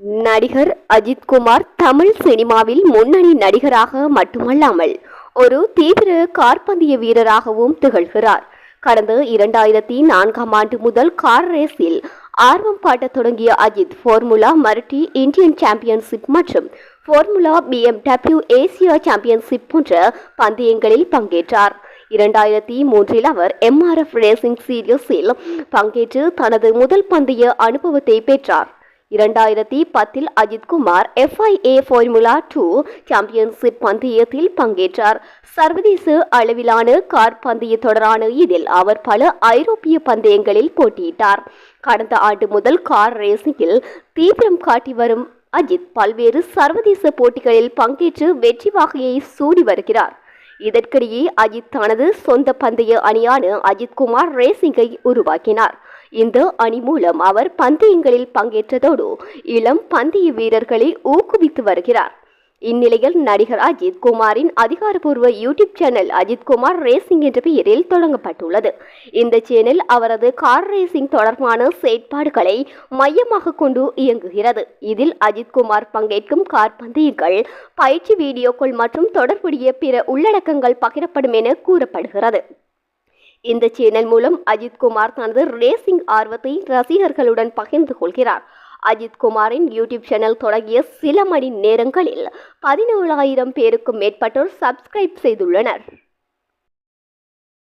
நடிகர் அஜித்குமார் தமிழ் சினிமாவில் முன்னணி நடிகராக மட்டுமல்லாமல் ஒரு தீவிர கார்பந்தய வீரராகவும் திகழ்கிறார். கடந்த இரண்டாயிரத்தி நான்காம் ஆண்டு முதல் கார் ரேஸில் ஆர்வம் காட்டத் தொடங்கிய Ajith Formula Maruti Indian championship மற்றும் ஃபார்முலா பிஎம்டபிள்யூ ஏசியா சாம்பியன்ஷிப் போன்ற பந்தயங்களில் பங்கேற்றார். இரண்டாயிரத்தி மூன்றில் அவர் எம்ஆர்எஃப் ரேசிங் சீரியஸில் பங்கேற்று தனது முதல் பந்தய அனுபவத்தை பெற்றார். இரண்டாயிரத்தி பத்தில் Ajithkumar FIA Formula two championship பந்தயத்தில் பங்கேற்றார். சர்வதேச அளவிலான கார் பந்தய தொடரான இதில் அவர் பல ஐரோப்பிய பந்தயங்களில் போட்டியிட்டார். கடந்த ஆண்டு முதல் கார் ரேசிங்கில் தீவிரம் காட்டி வரும் அஜித் பல்வேறு சர்வதேச போட்டிகளில் பங்கேற்று வெற்றி வாகையை சூடி வருகிறார். இதற்கிடையே அஜித் தனது சொந்த பந்தய அணியான அஜித்குமார் ரேசிங்கை உருவாக்கினார். இந்த அணி மூலம் அவர் பந்தயங்களில் பங்கேற்றதோடு இளம் பந்தய வீரர்களை ஊக்குவித்து வருகிறார். இந்நிலையில் நடிகர் அஜித் குமாரின் அதிகாரப்பூர்வ YouTube channel Ajith Kumar racing என்ற பெயரில் தொடங்கப்பட்டுள்ளது. இந்த சேனல் அவரது கார் ரேசிங் தொடர்பான செயற்பாடுகளை மையமாக கொண்டு இயங்குகிறது. இதில் அஜித் குமார் பங்கேற்கும் கார் பந்தயங்கள் பயிற்சி வீடியோக்கள் மற்றும் தொடர்புடைய பிற உள்ளடக்கங்கள் பகிரப்படும் என கூறப்படுகிறது. இந்த சேனல் மூலம் அஜித்குமார் தனது ரேசிங் ஆர்வத்தை ரசிகர்களுடன் பகிர்ந்து கொள்கிறார். அஜித்குமாரின் யூடியூப் சேனல் தொடங்கிய சில மணி நேரங்களில் பதினேழாயிரம் பேருக்கும் மேற்பட்டோர் சப்ஸ்கிரைப் செய்துள்ளனர்.